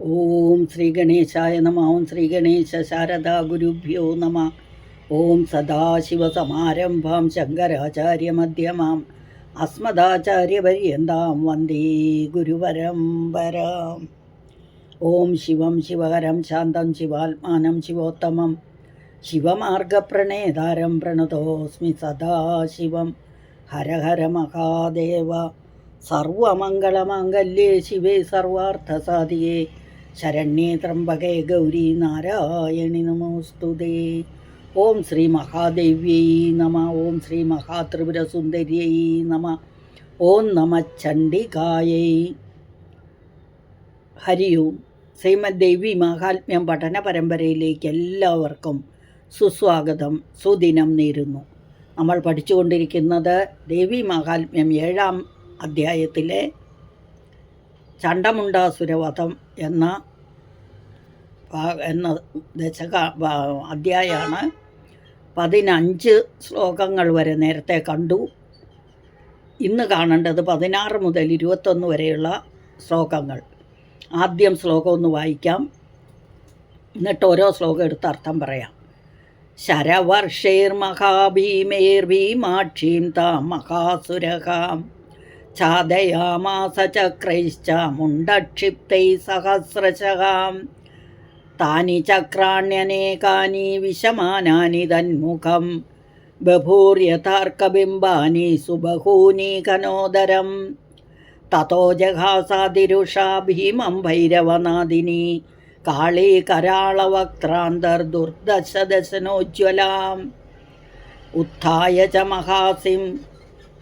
ഓം ശ്രീ ഗണേശായ നമ ഓം ശ്രീ ഗണേശ ശാരദാ ഗുരുഭ്യോ നമ. ഓം സദാശിവസമാരംഭാം ശങ്കരാചാര്യമധ്യമാം അസ്മദാചാര്യപര്യന്താം വന്ദേ ഗുരുവരം വരാം. ഓം ശിവം ശിവകരം ശാന്തം ശിവാത്മാനം ശിവോത്തമം. ശിവമാർഗപ്രണേതാരം പ്രണതോസ്മി സദാശിവം. ഹര ഹര മഹാദേവ. സർവമംഗളമാംഗല്യേ ശിവേ സർവാർത്ഥസാധികേ ശരണ്യേ ത്രംബകേ ഗൗരി നാരായണി നമോസ്തുതേ ഓം ശ്രീ മഹാദേവ്യൈ നമ. ഓം ശ്രീ മഹാത്രിപുരസുന്ദര്യൈ നമ. ഓം നമ ചണ്ഡികായൈ. ഹരി ഓം. ശ്രീമദ് ദേവി മഹാത്മ്യം പഠന പരമ്പരയിലേക്ക് എല്ലാവർക്കും സുസ്വാഗതം. സുദിനം നേരുന്നു. നമ്മൾ പഠിച്ചുകൊണ്ടിരിക്കുന്നത് ദേവി മഹാത്മ്യം ഏഴാം അധ്യായത്തിലെ ചണ്ടമുണ്ടാസുരവധം എന്ന എന്ന ദശക അധ്യായമാണ് പതിനഞ്ച് ശ്ലോകങ്ങൾ വരെ നേരത്തെ കണ്ടു. ഇന്ന് കാണേണ്ടത് പതിനാറ് മുതൽ ഇരുപത്തൊന്ന് വരെയുള്ള ശ്ലോകങ്ങൾ. ആദ്യം ശ്ലോകം ഒന്ന് വായിക്കാം. എന്നിട്ട് ഓരോ ശ്ലോകം എടുത്ത് അർത്ഥം പറയാം. ശരവർഷേർ മഹാഭീമേർ ഭീമാക്ഷീം താം മഹാസുരകാം ഛാദയാമാസ ചക്രൈശ്ച മുണ്ടക്ഷിപ്തൈ സഹസ്രശകാം. താനി ചക്രാണ്യനേകാനി വിഷമാനാനി തന്മുഖം. ബഭൂര്യഥാർക്കബിംബാനി സുബഹൂനി കനോദരം. തതോ ജഹാസാതിരുഷാ ഭീമം ഭൈരവനാദിനി. കാളീ കരാളവക്ത്രാന്തർദുർദശദശനോജ്വലാം ഉത്ഥായ ച മഹാസിം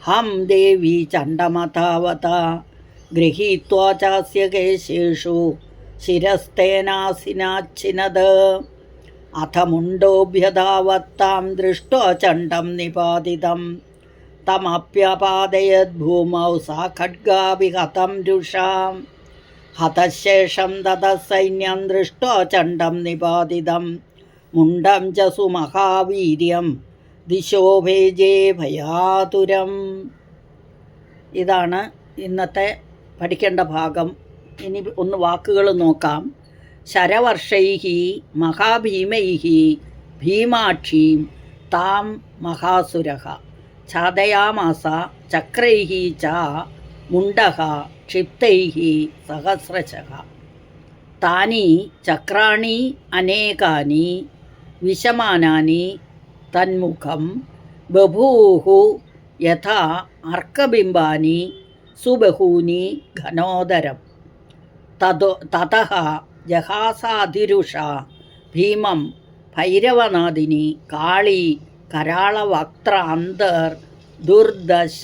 ഹം ദേവി ചണ്ഡമതാവത ഗൃഹീത്വാ ചാസ്യ കേശേഷു. ശിരസ്തേനാസിനാച്ഛിനത് അഥ മുണ്ടോഭ്യധാവത്താം ദൃഷ്ട്വാ ചണ്ഡം നിപാതിതം. തമപ്യപാദയദ്ഭൂമൗ സാ ഖഡ്ഗാവിഹതം രുഷാം. ഹതശേഷം തതഃ സൈന്യം ദൃഷ്ട്വാ ചണ്ഡം നിപാതിതം. മുണ്ടം ച സുമഹാവീര്യം ദിശോ ഭേജേ ഭയാതുരം. ഇതാണ് ഇന്നത്തെ പഠിക്കേണ്ട ഭാഗം. ഇനി ഒന്ന് വാക്കുകൾ നോക്കാം. ശരവർഷൈഹി മഹാഭീമൈഹി ഭീമാക്ഷീം താം മഹാസുരഹ. ഛാദയാമാസ ചക്രൈഹി ച മുണ്ടഹ ക്ഷിപ്തൈഹി സഹസ്രശഹ. താനി ചക്രാണി അനേകാനി വിശമാനാനി തന്മുഖം ബഭൂഹു യഥാ അർക്കബിംബാനി സുബഹൂനി ഘനോദരം. തതോ തതഃ ജഹാസാതിരുഷ ഭീമം ഭൈരവനാദിനി കാളി കരാളവക്ത്ര അന്തർ ദുർദശ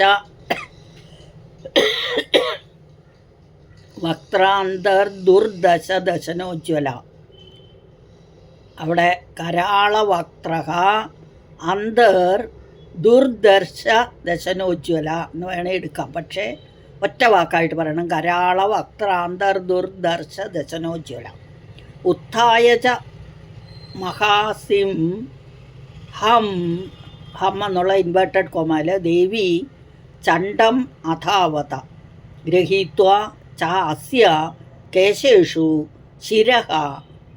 വക്രാന്തർ ദുർദശ ദശനോജ്വല അവിടെ കരാളവക്ത്ര അന്തർ ദുർദർശ ദശനോജ്വല എന്ന് വേണേൽ എടുക്കാം. പക്ഷേ ഒറ്റ വാക്കായിട്ട് പറയണം. കരാള വക്രാന്തർ ദുർദർശ ദശനോജ്വല. ഉത്ഥായ മഹാസിം ഹം ഹം എന്നുള്ള ഇൻവേർട്ടഡ് കോമാൽ ദേവി ചണ്ഡം അഥാവത. ഗ്രഹീത്വ ച അസ്യ കേശേഷു ശിരഹ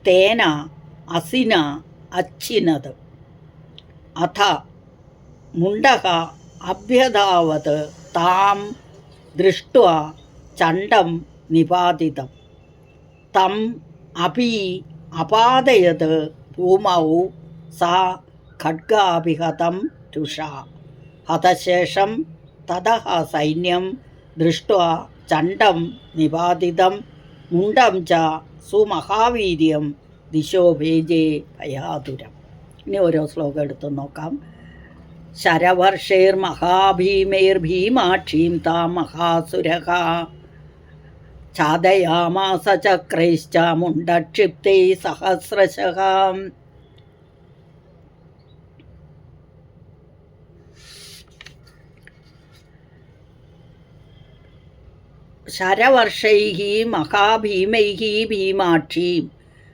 തേന അസിന അച്ഛിനത്. അഥ മുണ്ടക അഭ്യധാവത് താം ദൃഷ്ട ചണ്ഡം നിപാതിതം. തം അപി അപാദയത് ഭൂമൗ സാ ഖഡ്ഗാഭിഹതം രുഷ ഹതശേഷം തതഃ സൈന്യം ദൃഷ്ട ചണ്ഡം നിപാതിതം. മുണ്ടം ച സുമഹാവീര്യം ദിശോ ഭേജേ ഭയാതുരം. ഇനി ഓരോ ശ്ലോകം എടുത്തു നോക്കാം. ശരവർഷേർ മഹാഭീമേർ താം മഹാസുരഃ ഛാദയാമാസ ചക്രൈശ്ച മുണ്ടക്ഷിപ്തൈ സഹസ്രശഃ ശരവർഷൈ മഹാഭീമൈ ഭീമാക്ഷീം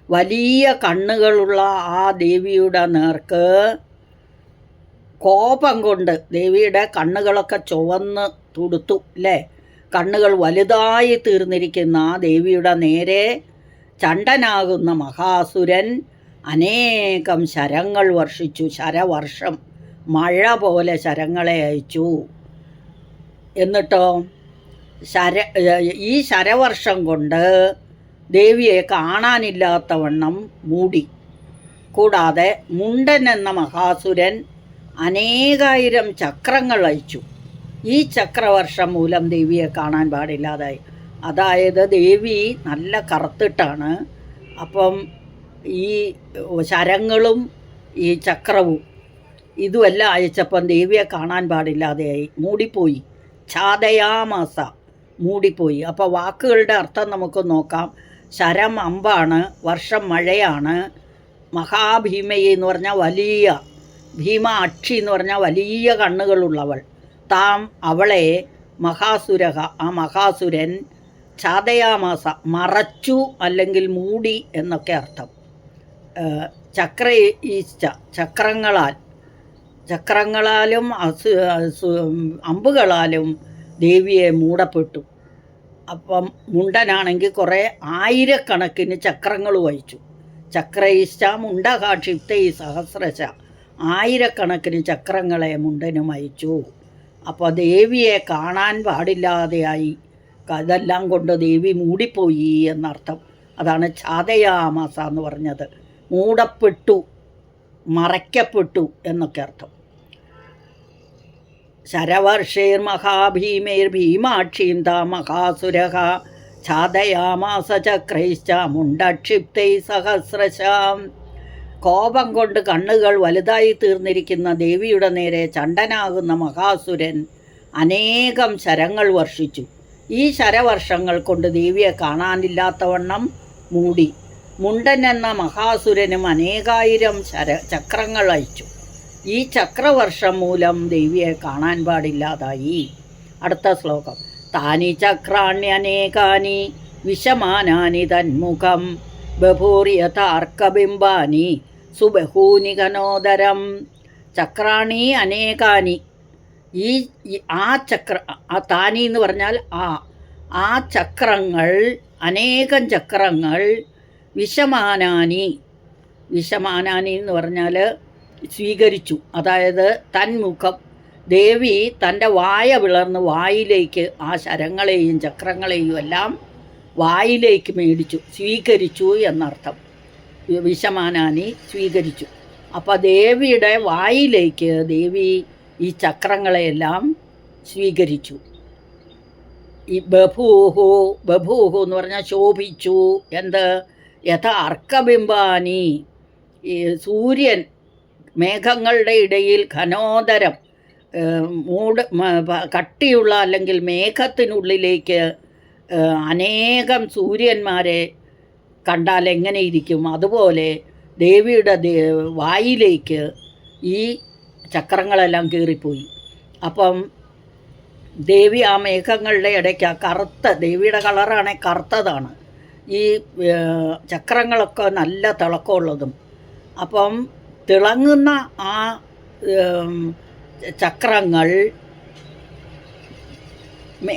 വലിയ കണ്ണുകളുള്ള ആ ദേവിയുടെ നേർക്ക് കോപം കൊണ്ട് ദേവിയുടെ കണ്ണുകളൊക്കെ ചുവന്ന് തുടുത്തു അല്ലേ? കണ്ണുകൾ വലുതായി തീർന്നിരിക്കുന്ന ആ ദേവിയുടെ നേരെ ചണ്ടനാകുന്ന മഹാസുരൻ അനേകം ശരങ്ങൾ വർഷിച്ചു. ശരവർഷം മഴ പോലെ ശരങ്ങളെ അയച്ചു. എന്നിട്ടോ ശര ഈ ശരവർഷം കൊണ്ട് ദേവിയെ കാണാനില്ലാത്തവണ്ണം മൂടി. കൂടാതെ മുണ്ടൻ എന്ന മഹാസുരൻ അനേകായിരം ചക്രങ്ങൾ അയച്ചു ഈ ചക്രവർഷം മൂലം ദേവിയെ കാണാൻ പാടില്ലാതായി. അതായത് ദേവി നല്ല കറുത്തിട്ടാണ്. അപ്പം ഈ ശരങ്ങളും ഈ ചക്രവും ഇതുമെല്ലാം അയച്ചപ്പം ദേവിയെ കാണാൻ പാടില്ലാതെയായി. മൂടിപ്പോയി. ഛാതയാമാസ മൂടിപ്പോയി. അപ്പോൾ വാക്കുകളുടെ അർത്ഥം നമുക്ക് നോക്കാം. ശരം അമ്പാണ് വർഷം മഴയാണ്. മഹാഭീമയെ എന്ന് പറഞ്ഞാൽ വലിയ ഭീമ അക്ഷി എന്ന് പറഞ്ഞാൽ വലിയ കണ്ണുകളുള്ളവൾ. താം അവളെ മഹാസുരഹ ആ മഹാസുരൻ ചാതയാമാസ മറച്ചു അല്ലെങ്കിൽ മൂടി എന്നൊക്കെ അർത്ഥം. ചക്ര ഈച്ച ചക്രങ്ങളാൽ ചക്രങ്ങളാലും അമ്പുകളാലും ദേവിയെ മൂടപ്പെട്ടു. അപ്പം മുണ്ടനാണെങ്കിൽ കുറേ ആയിരക്കണക്കിന് ചക്രങ്ങൾ വഹിച്ചു. ചക്രയിശ്ച ഈ സഹസ്രശ ആയിരക്കണക്കിന് ചക്രങ്ങളെ മുണ്ടനും വഹിച്ചു അപ്പോൾ ദേവിയെ കാണാൻ പാടില്ലാതെയായി. അതെല്ലാം കൊണ്ട് ദേവി മൂടിപ്പോയി എന്നർത്ഥം. അതാണ് ഛാതയാമാസ എന്ന് പറഞ്ഞത്. മൂടപ്പെട്ടു മറയ്ക്കപ്പെട്ടു എന്നൊക്കെ അർത്ഥം. ശരവർഷേർ മഹാഭീമേർ ഭീമാക്ഷീം താ മഹാസുരഹ ഛാതയാമാസ ചക്രൈശ്ച മുണ്ടക്ഷിപ്തൈ സഹസ്രശാം കോപം കൊണ്ട് കണ്ണുകൾ വലുതായി തീർന്നിരിക്കുന്ന ദേവിയുടെ നേരെ ചണ്ടനാകുന്ന മഹാസുരൻ അനേകം ശരങ്ങൾ വർഷിച്ചു. ഈ ശരവർഷങ്ങൾ കൊണ്ട് ദേവിയെ കാണാനില്ലാത്തവണ്ണം മൂടി. മുണ്ടൻ എന്ന മഹാസുരനും അനേകായിരം ശര ചക്രങ്ങൾ അയച്ചു ഈ ചക്രവർഷം മൂലം ദേവിയെ കാണാൻ പാടില്ലാതായി. അടുത്ത ശ്ലോകം. താനി ചക്രാണ്യനേകാനി വിഷമാനാനി തന്മുഖം ബഭൂര്യഥാർക്കബിംബാനി സുബഹൂനി കനോദരം ചക്രാണി അനേകാനി. ഈ ആ ചക്ര ആ താനി എന്ന് പറഞ്ഞാൽ ആ ആ ചക്രങ്ങൾ അനേകം ചക്രങ്ങൾ വിഷമാനാനി. വിഷമാനാനി എന്ന് പറഞ്ഞാൽ സ്വീകരിച്ചു. അതായത് തന്മുഖം ദേവി തന്റെ വായ വിളർന്ന് വായിലേക്ക് ആ ശരങ്ങളെയും ചക്രങ്ങളെയും എല്ലാം വായിലേക്ക് മേടിച്ചു. സ്വീകരിച്ചു എന്നർത്ഥം. വിഷമാനാനി സ്വീകരിച്ചു. അപ്പോൾ ദേവിയുടെ വായിലേക്ക് ദേവി ഈ ചക്രങ്ങളെയെല്ലാം സ്വീകരിച്ചു. ഈ ബഭൂഹു ബഭൂഹു എന്ന് പറഞ്ഞാൽ ശോഭിച്ചു. എന്ത്? യഥ അർക്കബിംബാനി. സൂര്യൻ മേഘങ്ങളുടെ ഇടയിൽ ഘനോദരം മൂട് കട്ടിയുള്ള അല്ലെങ്കിൽ മേഘത്തിനുള്ളിലേക്ക് അനേകം സൂര്യന്മാരെ കണ്ടാൽ എങ്ങനെ ഇരിക്കും അതുപോലെ ദേവിയുടെ വായിലേക്ക് ഈ ചക്രങ്ങളെല്ലാം കീറിപ്പോയി. അപ്പം ദേവി ആ മേഘങ്ങളുടെ ഇടയ്ക്ക് ആ കറുത്ത ദേവിയുടെ കളറാണെ കറുത്തതാണ്. ഈ ചക്രങ്ങളൊക്കെ നല്ല തിളക്കമുള്ളതും. അപ്പം തിളങ്ങുന്ന ആ ചക്രങ്ങൾ മേ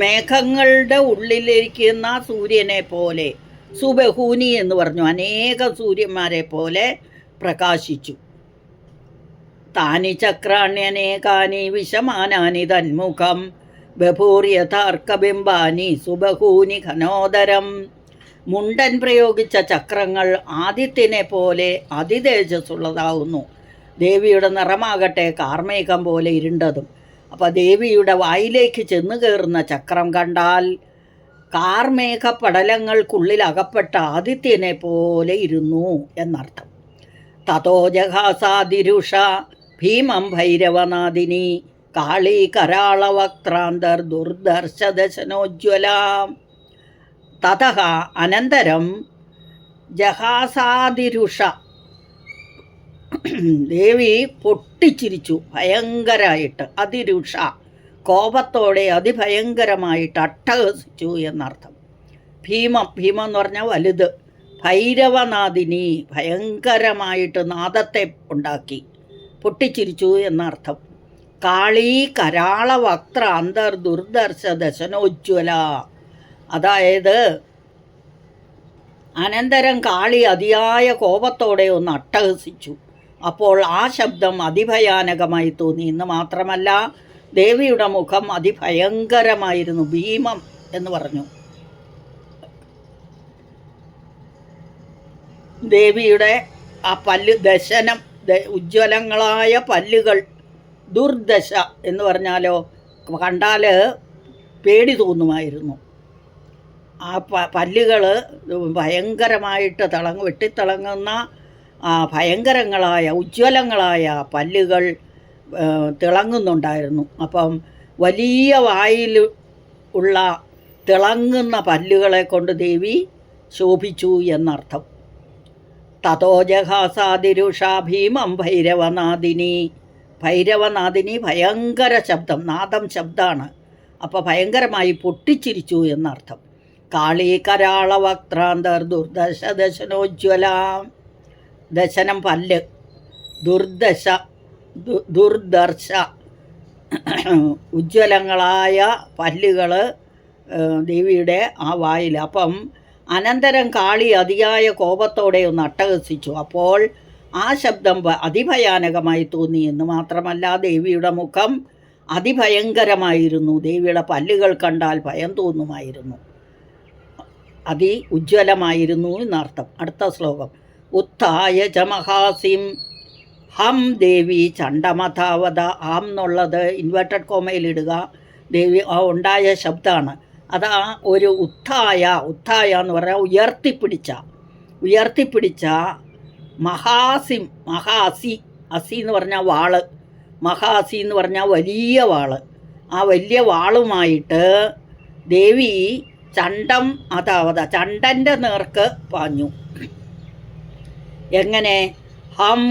മേഘങ്ങളുടെ ഉള്ളിലിരിക്കുന്ന സൂര്യനെ പോലെ സുബഹൂനി എന്ന് പറഞ്ഞു അനേക സൂര്യന്മാരെ പോലെ പ്രകാശിച്ചു. താനി ചക്രാണ്യനേകാനി വിഷമാനാനി തന്മുഖം ബഭൂര്യഥാർക്കബിംബാനി സുബഹൂനി ഘനോദരം. മുണ്ടൻ പ്രയോഗിച്ച ചക്രങ്ങൾ ആദിത്യനെ പോലെ അതിതേജസ്സുള്ളതാവുന്നു. ദേവിയുടെ നിറമാകട്ടെ കാർമേഘം പോലെ ഇരുണ്ടതും. അപ്പോൾ ദേവിയുടെ വായിലേക്ക് ചെന്നു കയറുന്ന ചക്രം കണ്ടാൽ കാർമേഘ പടലങ്ങൾക്കുള്ളിൽ അകപ്പെട്ട ആദിത്യനെ പോലെ ഇരുന്നു എന്നർത്ഥം. തതോ ജഹാസാതിരുഷ ഭീമം ഭൈരവനാദിനി കാളി കരാളവക്രാന്തർ ദുർദർശദശനോജ്വലാം. തത അനന്തരം ജഹാസാതിരുഷ. ദേവി പൊട്ടിച്ചിരിച്ചു ഭയങ്കരമായിട്ട് അതിരുഷ. കോപത്തോടെ അതിഭയങ്കരമായിട്ട് അട്ടഹസിച്ചു എന്നർത്ഥം. ഭീമം ഭീമം എന്ന് പറഞ്ഞാൽ വലുത്. ഭൈരവനാദിനി ഭയങ്കരമായിട്ട് നാദത്തെ ഉണ്ടാക്കി. പൊട്ടിച്ചിരിച്ചു എന്നർത്ഥം. കാളി കരാള വക്ത്ര അന്തർ ദുർദർശ ദശനോജ്വല. അതായത് അനന്തരം കാളി അതിയായ കോപത്തോടെ ഒന്ന് അട്ടഹസിച്ചു. അപ്പോൾ ആ ശബ്ദം അതിഭയാനകമായി തോന്നി. എന്ന് മാത്രമല്ല ദേവിയുടെ മുഖം അതിഭയങ്കരമായിരുന്നു. ഭീമം എന്ന് പറഞ്ഞു. ദേവിയുടെ ആ പല്ല് ദശനം ഉജ്ജ്വലങ്ങളായ പല്ലുകൾ ദുർദശ എന്ന് പറഞ്ഞാലോ കണ്ടാൽ പേടി തോന്നുമായിരുന്നു. ആ പ പല്ലുകൾ ഭയങ്കരമായിട്ട് തിളങ്ങ് വെട്ടിത്തിളങ്ങുന്ന ഭയങ്കരങ്ങളായ ഉജ്ജ്വലങ്ങളായ പല്ലുകൾ തിളങ്ങുന്നുണ്ടായിരുന്നു. അപ്പം വലിയ വായിൽ ഉള്ള തിളങ്ങുന്ന പല്ലുകളെ കൊണ്ട് ദേവി ശോഭിച്ചു എന്നർത്ഥം. തതോജഹാസാതിരുഷ ഭീമം ഭൈരവനാദിനി. ഭൈരവനാദിനി ഭയങ്കര ശബ്ദം നാദം ശബ്ദമാണ് അപ്പോൾ ഭയങ്കരമായി പൊട്ടിച്ചിരിച്ചു എന്നർത്ഥം. കാളി കരാള വക്രാന്തർ ദുർദശ ദശനോജ്വല. ദശനം പല്ല്. ദുർദശ ദുർദർശ. ഉജ്ജ്വലങ്ങളായ പല്ലുകൾ ദേവിയുടെ ആ വായിൽ. അപ്പം അനന്തരം കാളി അതിയായ കോപത്തോടെ ഒന്ന് അട്ടഹസിച്ചു. അപ്പോൾ ആ ശബ്ദം അതിഭയാനകമായി തോന്നി എന്ന് മാത്രമല്ല ദേവിയുടെ മുഖം അതിഭയങ്കരമായിരുന്നു. ദേവിയുടെ പല്ലുകൾ കണ്ടാൽ ഭയം തോന്നുമായിരുന്നു. അതി ഉജ്ജ്വലമായിരുന്നു എന്നർത്ഥം. അടുത്ത ശ്ലോകം. ഉത്തായ ച മഹാസിം. ഹം ദേവി ചണ്ടമഥാവത ആം എന്നുള്ളത് ഇൻവെർട്ടഡ് കോമയിലിടുക ദേവി ആ ഉണ്ടായ ശബ്ദമാണ് അത് ആ ഒരു ഉത്ഥായ ഉത്ഥായ എന്ന് പറഞ്ഞാൽ ഉയർത്തിപ്പിടിച്ച. ഉയർത്തിപ്പിടിച്ച മഹാസിം മഹാസി അസി എന്ന് പറഞ്ഞാൽ വാൾ. മഹാസി എന്ന് പറഞ്ഞാൽ വലിയ വാൾ. ആ വലിയ വാളുമായിട്ട് ദേവി ചണ്ടം അതാവത ചണ്ടന്റെ നേർക്ക് പാഞ്ഞു. എങ്ങനെ? ഹം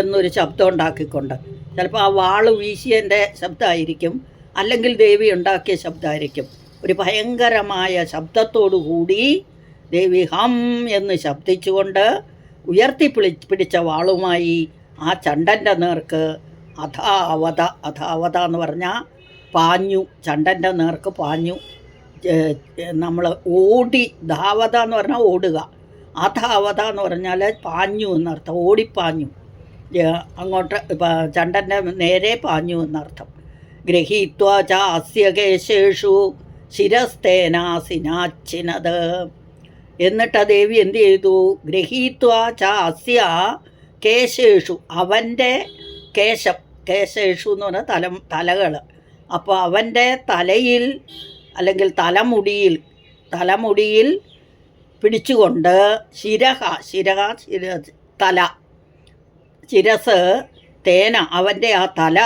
എന്നൊരു ശബ്ദം ഉണ്ടാക്കിക്കൊണ്ട്. ചിലപ്പോൾ ആ വാൾ വീശിയന്റെ ശബ്ദമായിരിക്കും അല്ലെങ്കിൽ ദേവി ഉണ്ടാക്കിയ ശബ്ദമായിരിക്കും ഒരു ഭയങ്കരമായ ശബ്ദത്തോടു കൂടി ദേവി ഹം എന്ന് ശബ്ദിച്ചുകൊണ്ട് ഉയർത്തി പിടി പിടിച്ച വാളുമായി ആ ചണ്ടന്റെ നേർക്ക് അഥാവത അഥാവത എന്ന് പറഞ്ഞാൽ പാഞ്ഞു ചണ്ടന്റെ നേർക്ക് പാഞ്ഞു. നമ്മൾ ഓടി ധാവത എന്ന് പറഞ്ഞാൽ ഓടുക. അധാവത എന്ന് പറഞ്ഞാൽ പാഞ്ഞു എന്നർത്ഥം ഓടിപ്പാഞ്ഞു. അങ്ങോട്ട് ചണ്ടന്റെ നേരെ പാഞ്ഞു എന്നർത്ഥം. ഗ്രഹീത്വ ചാസ്യകേശേഷു ശിരസ്തേനാസിനാച്ചിനത്. എന്നിട്ട് ആ ദേവി എന്ത് ചെയ്തു? ഗ്രഹീത്വ ചാസ്യ കേശേഷു അവന്റെ കേശം കേശേഷു എന്ന് പറഞ്ഞാൽ തല തലകൾ അപ്പോൾ അവന്റെ തലയിൽ അല്ലെങ്കിൽ തലമുടിയിൽ തലമുടിയിൽ പിടിച്ചുകൊണ്ട് ശിരഹ ശിരഹ ശിര തല ശിരസ് തേന അവന്റെ ആ തല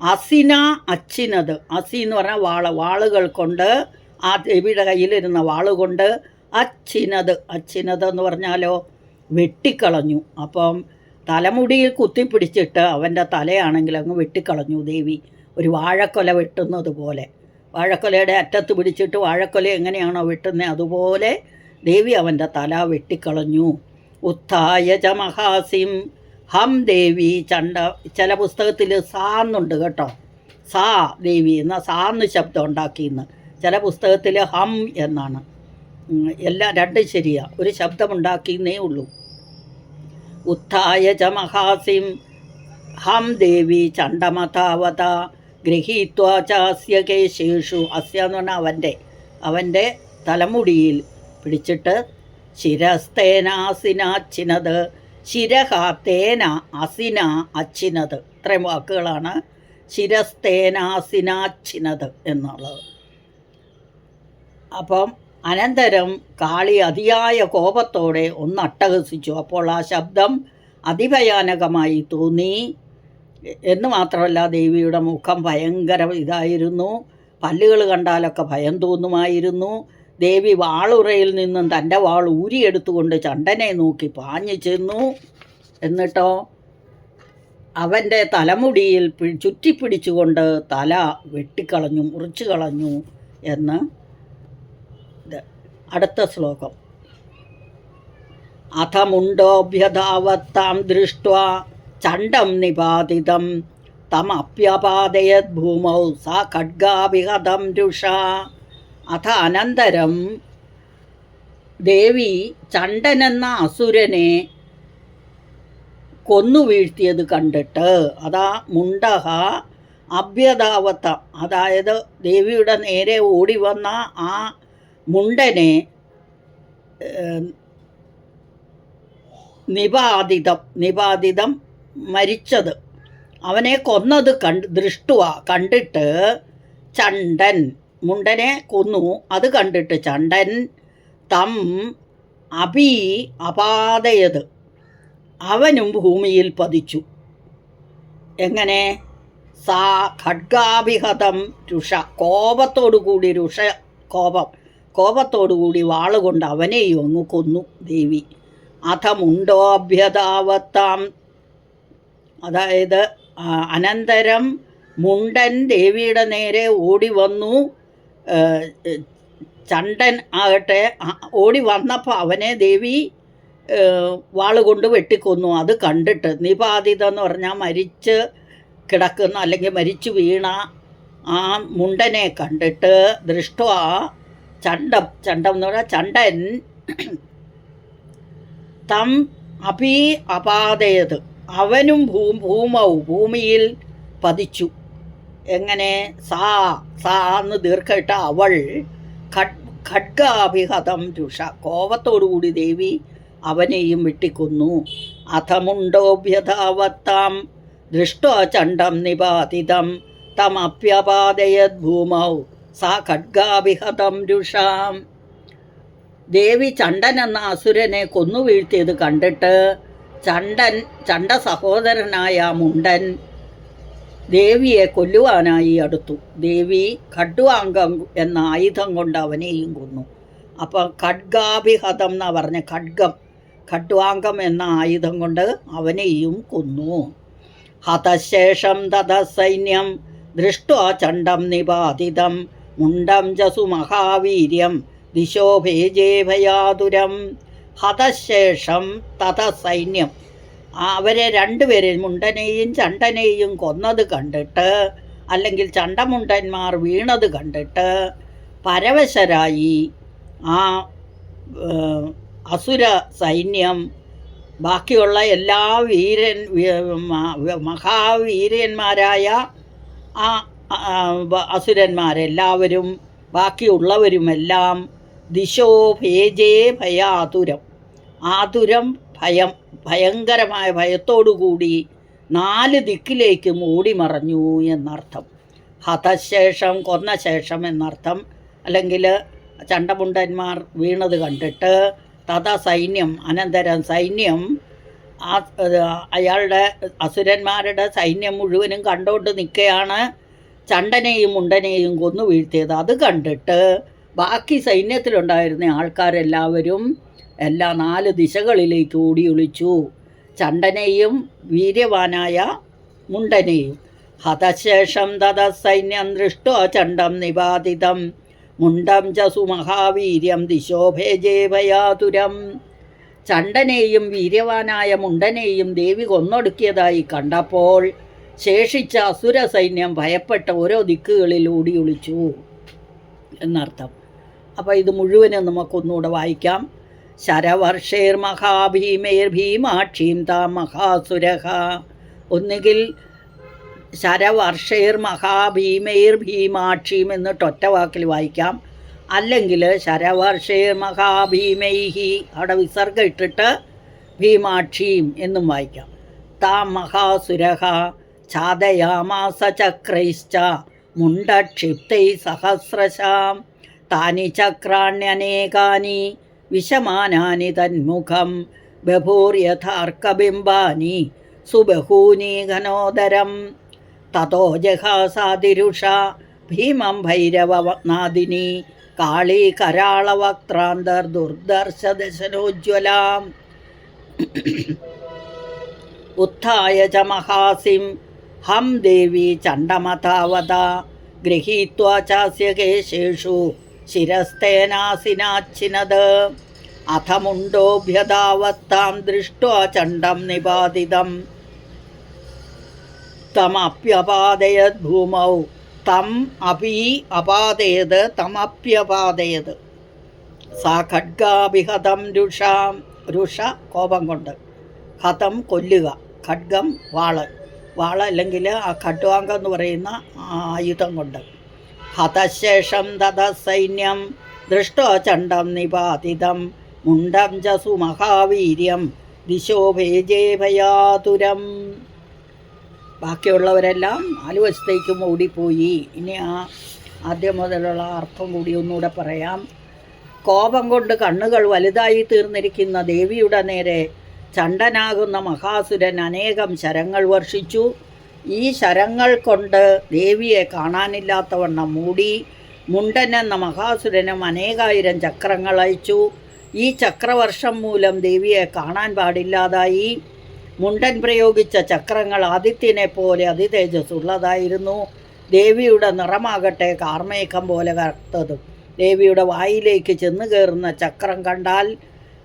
അസിന അച്ചിനത്. അസി എന്ന് പറഞ്ഞാൽ വാൾ വാളുകൾ കൊണ്ട് ആ ദേവിയുടെ കയ്യിലിരുന്ന വാളുകൊണ്ട് അച്ചിനത്. അച്ചിനത് എന്ന് പറഞ്ഞാലോ വെട്ടിക്കളഞ്ഞു. അപ്പം തലമുടിയിൽ കുത്തിപ്പിടിച്ചിട്ട് അവന്റെ തലയാണെങ്കിൽ അങ്ങ് വെട്ടിക്കളഞ്ഞു ദേവി. ഒരു വാഴക്കൊല വെട്ടുന്നത് പോലെ. വാഴക്കൊലയുടെ അറ്റത്ത് പിടിച്ചിട്ട് വാഴക്കൊല എങ്ങനെയാണോ വെട്ടുന്നത് അതുപോലെ ദേവി അവന്റെ തല വെട്ടിക്കളഞ്ഞു. ഉത്ഥായ ച മഹാസിം ഹം ദേവി ചണ്ട ചില പുസ്തകത്തിൽ സാ എന്നുണ്ട് കേട്ടോ. സാ ദേവി എന്ന സാ എന്ന് ശബ്ദം ഉണ്ടാക്കിയെന്ന്. ചില പുസ്തകത്തിൽ ഹം എന്നാണ്. എല്ലാ രണ്ടും ശരിയാ. ഒരു ശബ്ദമുണ്ടാക്കിയെന്നേ ഉള്ളൂ. ഉത്ഥായ ച മഹാസിം ഹം ദേവി ചണ്ടമതാവത ഗൃഹീത്വ ചാസ്യ കേശേഷു. അസ്യ എന്ന് പറഞ്ഞാൽ അവന്റെ. അവന്റെ തലമുടിയിൽ പിടിച്ചിട്ട് ശിരസ്തേനാസിനാച്ചിനത് ശിരഹ തേന അസിന അച്ഛനത്. ഇത്രയും വാക്കുകളാണ്. ശിരസ്തേനാസിനാച്ചിനത് എന്നുള്ളത്. അപ്പം അനന്തരം കാളി അതിയായ കോപത്തോടെ ഒന്ന് അട്ടഹസിച്ചു. അപ്പോൾ ആ ശബ്ദം അതിഭയാനകമായി തോന്നി. എന്ന് മാത്രമല്ല ദേവിയുടെ മുഖം ഭയങ്കര ഇതായിരുന്നു. പല്ലുകൾ കണ്ടാലൊക്കെ ഭയം തോന്നുമായിരുന്നു. ദേവി വാളുറയിൽ നിന്നും തന്റെ വാൾ ഊരിയെടുത്തുകൊണ്ട് ചണ്ടനെ നോക്കി പാഞ്ഞു ചെന്നു. എന്നിട്ടോ അവന്റെ തലമുടിയിൽ ചുറ്റിപ്പിടിച്ചുകൊണ്ട് തല വെട്ടിക്കളഞ്ഞു മുറിച്ചു കളഞ്ഞു എന്ന് അടുത്ത ശ്ലോകം. അഥമുണ്ടോഭ്യധാവത്താം ദൃഷ്ട്വാ ചണ്ടം നിപാതിതം തമപ്യപാതയത് ഭൂമൗ സാ ഖഡ്ഗാവിഹതം രുഷ. अथ അനന്തരം ദേവി ചണ്ടനെന്ന അസുരനെ കൊന്നു വീഴ്ത്തിയത് കണ്ടിട്ട് അതാ മുണ്ടഹ അഭ്യതാവത്ത അതായത് ദേവിയുടെ നേരെ ഓടി വന്ന ആ മുണ്ടനെ നിപാതിതം നിപാതിതം മരിച്ചത്. അവനെ കൊന്നത് കണ്ട് ദൃഷ്ടുവ കണ്ടിട്ട് ചണ്ടൻ മുണ്ടനെ കൊന്നു. അത് കണ്ടിട്ട് ചണ്ടൻ തം അഭി അപാതയത് അവനും ഭൂമിയിൽ പതിച്ചു. എങ്ങനെ? സാ ഖഡ്ഗാഭിഹതം രുഷ. കോപത്തോടു കൂടി രുഷ കോപം. കോപത്തോടു കൂടി വാളുകൊണ്ട് അവനെയും അങ്ങ് കൊന്നു ദേവി. അഥമുണ്ടോ അഭ്യതാവത്താം അതായത് അനന്തരം മുണ്ടൻ ദേവിയുടെ നേരെ ഓടി വന്നു. ചണ്ടൻ ആകട്ടെ ഓടി വന്നപ്പോൾ അവനെ ദേവി വാളുകൊണ്ട് വെട്ടിക്കൊന്നു. അത് കണ്ടിട്ട് നിപാതിത എന്ന് പറഞ്ഞാൽ മരിച്ച് കിടക്കുന്ന അല്ലെങ്കിൽ മരിച്ചു വീണ ആ മുണ്ടനെ കണ്ടിട്ട് ദൃഷ്ട ചണ്ടം ചണ്ടം എന്ന് പറഞ്ഞാൽ ചണ്ടൻ തം അപി അപാതയത് അവനും ഭൂ ഭൂമവും ഭൂമിയിൽ പതിച്ചു. എങ്ങനെ? സാ സാ എന്ന് ദീർഘിട്ട അവൾ ഖഡ് ഖഡ്ഗാഭിഹതം രുഷ. കോപത്തോടുകൂടി ദേവി അവനെയും വെട്ടിക്കൊന്നു. അഥമുണ്ടോഭ്യതാവത്താം ദൃഷ്ടോ ചണ്ഡം നിപാതിതം തമപ്യപാതയത് ഭൂമൗ. സാ ഖഡ്ഗാഭിഹതം രുഷാം. ദേവി ചണ്ടൻ എന്ന അസുരനെ കൊന്നു വീഴ്ത്തിയത് കണ്ടിട്ട് ചണ്ടൻ ചണ്ട സഹോദരനായ മുണ്ടൻ ദേവിയെ കൊല്ലുവാനായി അടുത്തു. ദേവി ഖഡ്വാംഗം എന്ന ആയുധം കൊണ്ട് അവനെയും കൊന്നു അപ്പം ഖഡ്ഗാഭിഹതം എന്നാ പറഞ്ഞ ഖഡ്ഗം. ഖഡ്വാംഗം എന്ന ആയുധം കൊണ്ട് അവനെയും കൊന്നു ഹതശേഷം തഥ സൈന്യം ദൃഷ്ട്വാ ചണ്ഡം നിപാതിതം മുണ്ടം ജസു മഹാവീര്യം ദിശോ ഭേജേ ഭയാതുരം. ഹതശേഷം തഥ സൈന്യം. അവരെ രണ്ടുപേരെയും മുണ്ടനെയും ചണ്ടനെയും കൊന്നത് കണ്ടിട്ട് അല്ലെങ്കിൽ ചണ്ടമുണ്ടന്മാർ വീണത് കണ്ടിട്ട് പരവശരായി ആ അസുര സൈന്യം ബാക്കിയുള്ള എല്ലാ വീരൻ മഹാവീരന്മാരായ ആ അസുരന്മാരെല്ലാവരും ബാക്കിയുള്ളവരുമെല്ലാം ദിശോ ഭേജേ ഭയാതുരം. ആതുരം ഭയം ഭയങ്കരമായ ഭയത്തോടുകൂടി നാല് ദിക്കിലേക്കും ഓടിമറഞ്ഞു എന്നർത്ഥം. ഹതശേഷം കൊന്ന ശേഷം എന്നർത്ഥം. അല്ലെങ്കിൽ ചണ്ടമുണ്ടന്മാർ വീണത് കണ്ടിട്ട് തഥാ സൈന്യം അനന്തരം സൈന്യം ആ അയാളുടെ അസുരന്മാരുടെ സൈന്യം മുഴുവനും കണ്ടോണ്ട് നിൽക്കുകയാണ് ചണ്ടനെയും മുണ്ടനെയും കൊന്നു വീഴ്ത്തിയത്. അത് കണ്ടിട്ട് ബാക്കി സൈന്യത്തിലുണ്ടായിരുന്ന ആൾക്കാരെല്ലാവരും എല്ലാ നാല് ദിശകളിലേക്ക് ഓടി ഒളിച്ചു ചണ്ടനെയും വീര്യവാനായ മുണ്ടനെയും. ഹതശേഷം തത സൈന്യം ദൃഷ്ടോ ചണ്ടം നിപാതിതം മുണ്ടം ച സുമഹാവീര്യം ദിശോ ഭേജേ ഭയാതുരം ചണ്ടനെയും വീര്യവാനായ മുണ്ടനെയും ദേവി കൊന്നൊടുക്കിയതായി കണ്ടപ്പോൾ ശേഷിച്ച അസുര സൈന്യം ഭയപ്പെട്ട ഓരോ ദിക്കുകളിൽ ഓടിയൊളിച്ചു. എന്നർത്ഥം. അപ്പോൾ ഇത് മുഴുവനും നമുക്കൊന്നുകൂടെ വായിക്കാം. ശരവർഷേർ മഹാഭീമേർ ഭീമാക്ഷീം താം മഹാസുരഹ. ഒന്നുകിൽ ശരവർഷേർ മഹാഭീമേർ ഭീമാക്ഷീം എന്നിട്ട് ഒറ്റ വാക്കിൽ വായിക്കാം. അല്ലെങ്കിൽ ശരവർഷേർ മഹാഭീമൈഹി അവിടെ വിസർഗം ഇട്ടിട്ട് ഭീമാക്ഷീം എന്നും വായിക്കാം. താ മഹാസുരഹ ഛാദയാമാസചക്രൈശ്ച മുണ്ടക്ഷിപ്തൈ സഹസ്രശാം. താനി ചക്രാണ്യനേകാനി വിഷമാനാനി തന്മുഖം ബഭൂര്യഥാർക്കബിംബാനി സുബഹൂനി ഘനോദരം തതോ ജഹാസാതിരുഷ ഭീമം ഭൈരവനാദിനി കാളീ കരാളവക്ത്രാന്തർ ദുർദർശദശനോജ്വലാം उत्थाय च महासिं हं देवी चण्डमतावता गृहीत्वा चास्य केशेषु ശിരസ്തേനാസിനാച്ഛിനത് അഥമുണ്ടോഭ്യതാവത്താം ദൃഷ്ട്വാ ചണ്ഡം നിപാതിതം തമപ്യപാതയത് ഭൂമൗ. തം അപി അപാതയത് തമപ്യപാതയത്. സാ ഖഡ്ഗാഭിഹതം രുഷാം. രുഷ കോപം കൊണ്ട്. ഹതം കൊല്ലുക. ഖഡ്ഗം വാൾ. വാൾ അല്ലെങ്കിൽ ആ ഖഡ്വാങ്കം എന്ന് പറയുന്ന ആയുധം കൊണ്ട്. ഹതശേഷം തഥ സൈന്യം ദൃഷ്ടോ मुण्डं നിപാതിതം. മുണ്ടം दिशो ഭേജേ ഭയാതുരം. ബാക്കിയുള്ളവരെല്ലാം ആലുവശത്തേക്കും വശത്തേക്കും ഓടിപ്പോയി. ഇനി ആ ആദ്യം മുതലുള്ള അർത്ഥം കൂടി ഒന്നുകൂടെ പറയാം. കോപം കൊണ്ട് കണ്ണുകൾ വലുതായി തീർന്നിരിക്കുന്ന ദേവിയുടെ നേരെ ചണ്ടനാകുന്ന മഹാസുരൻ അനേകം ശരങ്ങൾ വർഷിച്ചു. ഈ ശരങ്ങൾ കൊണ്ട് ദേവിയെ കാണാനില്ലാത്തവണ്ണം മൂടി മുണ്ടൻ എന്ന മഹാസുരനും അനേകായിരം ചക്രങ്ങൾ അയച്ചു ഈ ചക്രവർഷം മൂലം ദേവിയെ കാണാൻ പാടില്ലാതായി. മുണ്ടൻ പ്രയോഗിച്ച ചക്രങ്ങൾ ആദിത്യനെ പോലെ അതിതേജസ്സുള്ളതായിരുന്നു. ദേവിയുടെ നിറമാകട്ടെ കാർമേഘം പോലെ കറുത്തതും. ദേവിയുടെ വായിലേക്ക് ചെന്ന് കയറുന്ന ചക്രം കണ്ടാൽ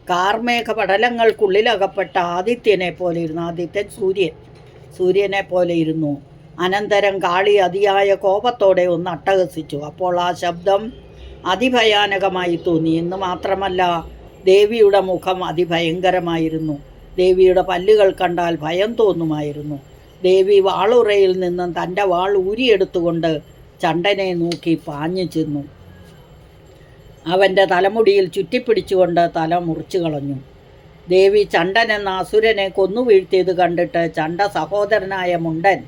കാർമേഘ പടലങ്ങൾക്കുള്ളിലകപ്പെട്ട ആദിത്യനെ പോലെ ഇരുന്ന ആദിത്യൻ സൂര്യൻ. സൂര്യനെ പോലെ ഇരുന്നു. അനന്തരം കാളി അതിയായ കോപത്തോടെ ഒന്ന് അട്ടഹസിച്ചു. അപ്പോൾ ആ ശബ്ദം അതിഭയാനകമായി തോന്നി. എന്ന് മാത്രമല്ല ദേവിയുടെ മുഖം അതിഭയങ്കരമായിരുന്നു. ദേവിയുടെ പല്ലുകൾ കണ്ടാൽ ഭയം തോന്നുമായിരുന്നു. ദേവി വാളുറയിൽ നിന്നും തന്റെ വാൾ ഊരിയെടുത്തുകൊണ്ട് ചണ്ടനെ നോക്കി പാഞ്ഞു ചെന്നു. അവന്റെ തലമുടിയിൽ ചുറ്റിപ്പിടിച്ചുകൊണ്ട് തല മുറിച്ചു കളഞ്ഞു. ദേവി ചണ്ടൻ എന്ന അസുരനെ കൊന്നു വീഴ്ത്തിയത് കണ്ടിട്ട് ചണ്ട സഹോദരനായ മുണ്ടൻ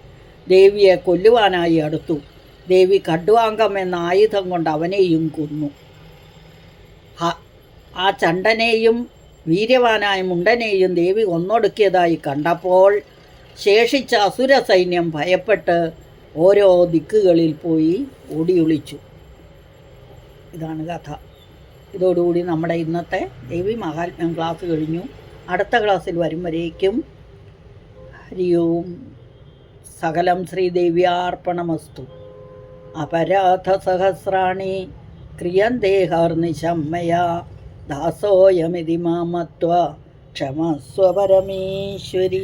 ദേവിയെ കൊല്ലുവാനായി അടുത്തു. ദേവി കഡ്വാംഗം എന്ന ആയുധം കൊണ്ട് അവനെയും കൊന്നു. ആ ചണ്ടനെയും വീര്യവാനായ മുണ്ടനെയും ദേവി ഒന്നൊടുക്കിയതായി കണ്ടപ്പോൾ ശേഷിച്ച അസുര സൈന്യം ഭയപ്പെട്ട് ഓരോ ദിക്കുകളിൽ പോയി ഓടിയൊളിച്ചു. ഇതാണ് കഥ. ഇതോടുകൂടി നമ്മുടെ ഇന്നത്തെ ദേവി മഹാത്മ്യം ക്ലാസ് കഴിഞ്ഞു. അടുത്ത ക്ലാസ്സിൽ വരും വരേക്കും ഓം സകലം ശ്രീദേവ്യാർപ്പണമസ്തു അപരാധ സഹസ്രാണി ക്രിയന്തേഹർനിശമ്മയാ ദാസോയമിതി മാമത്വ ക്ഷമസ്വ പരമേശ്വരീ